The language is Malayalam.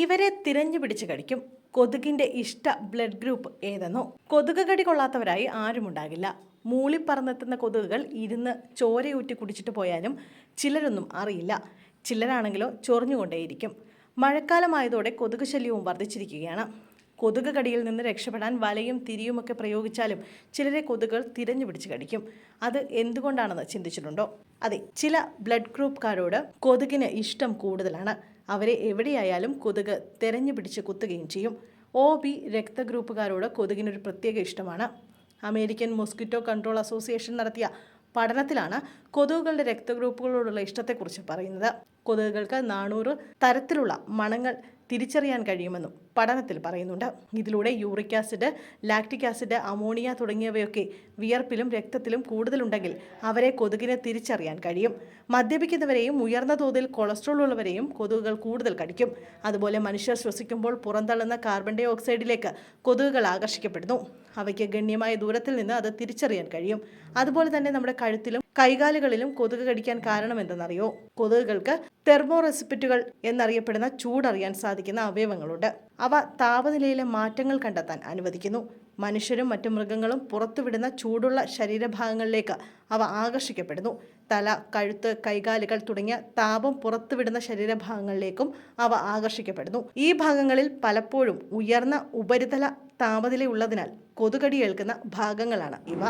ഇവരെ തിരഞ്ഞു പിടിച്ച് കടിക്കും. കൊതുകിന്റെ ഇഷ്ട ബ്ലഡ് ഗ്രൂപ്പ് ഏതെന്നോ. കൊതുക് കടി കൊള്ളാത്തവരായി ആരുമുണ്ടാകില്ല മൂളിപ്പറന്നെത്തുന്ന കൊതുകുകൾ ഇരുന്ന് ചോരയൂറ്റി കുടിച്ചിട്ട് പോയാലും ചിലരൊന്നും അറിയില്ല. ചിലരാണെങ്കിലോ ചൊറിഞ്ഞുകൊണ്ടേയിരിക്കും. മഴക്കാലമായതോടെ കൊതുക് ശല്യവും വർദ്ധിച്ചിരിക്കുകയാണ്. കൊതുക് കടിയിൽ നിന്ന് രക്ഷപ്പെടാൻ വലയും തിരിയുമൊക്കെ പ്രയോഗിച്ചാലും ചിലരെ കൊതുകൾ തിരഞ്ഞു പിടിച്ച് കടിക്കും. അത് എന്തുകൊണ്ടാണെന്ന് ചിന്തിച്ചിട്ടുണ്ടോ? അതെ ചില ബ്ലഡ് ഗ്രൂപ്പുകാരോട് കൊതുകിന് ഇഷ്ടം കൂടുതലാണ്. അവരെ എവിടെയായാലും കൊതുക് തിരഞ്ഞു പിടിച്ച് കുത്തുകയും ചെയ്യും. ഒ ബി രക്തഗ്രൂപ്പുകാരോട് കൊതുകിനൊരു പ്രത്യേക ഇഷ്ടമാണ്. അമേരിക്കൻ മൊസ്കിറ്റോ കൺട്രോൾ അസോസിയേഷൻ നടത്തിയ പഠനത്തിലാണ് കൊതുകുകളുടെ രക്തഗ്രൂപ്പുകളോടുള്ള ഇഷ്ടത്തെക്കുറിച്ച് പറയുന്നത്. കൊതുകുകൾക്ക് നാനൂറ് തരത്തിലുള്ള മണങ്ങൾ തിരിച്ചറിയാൻ കഴിയുമെന്നും പഠനത്തിൽ പറയുന്നുണ്ട്. ഇതിലൂടെ uric acid lactic acid ammonia തുടങ്ങിയവയൊക്കെ വിയർപ്പിലും രക്തത്തിലും കൂടുതലുണ്ടെങ്കിൽ അവരെ കൊതുകിനെ തിരിച്ചറിയാൻ കഴിയും. മദ്യപിക്കുന്നവരെയും ഉയർന്ന തോതിൽ കൊളസ്ട്രോൾ ഉള്ളവരെയും കൊതുകുകൾ കൂടുതൽ കടിക്കും. അതുപോലെ മനുഷ്യർ ശ്വസിക്കുമ്പോൾ പുറന്തള്ളുന്ന കാർബൺ ഡൈ ഓക്സൈഡിലേക്ക് കൊതുകുകൾ ആകർഷിക്കപ്പെടുന്നു. അവയ്ക്ക് ഗണ്യമായ ദൂരത്തിൽ നിന്ന് അത് തിരിച്ചറിയാൻ കഴിയും. അതുപോലെ തന്നെ നമ്മുടെ കഴുത്തിലും കൈകാലുകളിലും കൊതുക് കടിക്കാൻ കാരണം എന്തെന്നറിയോ? കൊതുകുകൾക്ക് തെർമോറെസിപ്പിറ്റുകൾ എന്നറിയപ്പെടുന്ന ചൂടറിയാൻ സാധിക്കുന്ന അവയവങ്ങളുണ്ട്. അവ താപനിലയിലെ മാറ്റങ്ങൾ കണ്ടെത്താൻ അനുവദിക്കുന്നു. മനുഷ്യരും മറ്റു മൃഗങ്ങളും പുറത്തുവിടുന്ന ചൂടുള്ള ശരീരഭാഗങ്ങളിലേക്ക് അവ ആകർഷിക്കപ്പെടുന്നു. തല കഴുത്ത് കൈകാലുകൾ തുടങ്ങിയ താപം പുറത്തുവിടുന്ന ശരീരഭാഗങ്ങളിലേക്കും അവ ആകർഷിക്കപ്പെടുന്നു. ഈ ഭാഗങ്ങളിൽ പലപ്പോഴും ഉയർന്ന ഉപരിതല താപനിലയുള്ളതിനാൽ കൊതുകടി ഏൽക്കുന്ന ഭാഗങ്ങളാണ് ഇവ.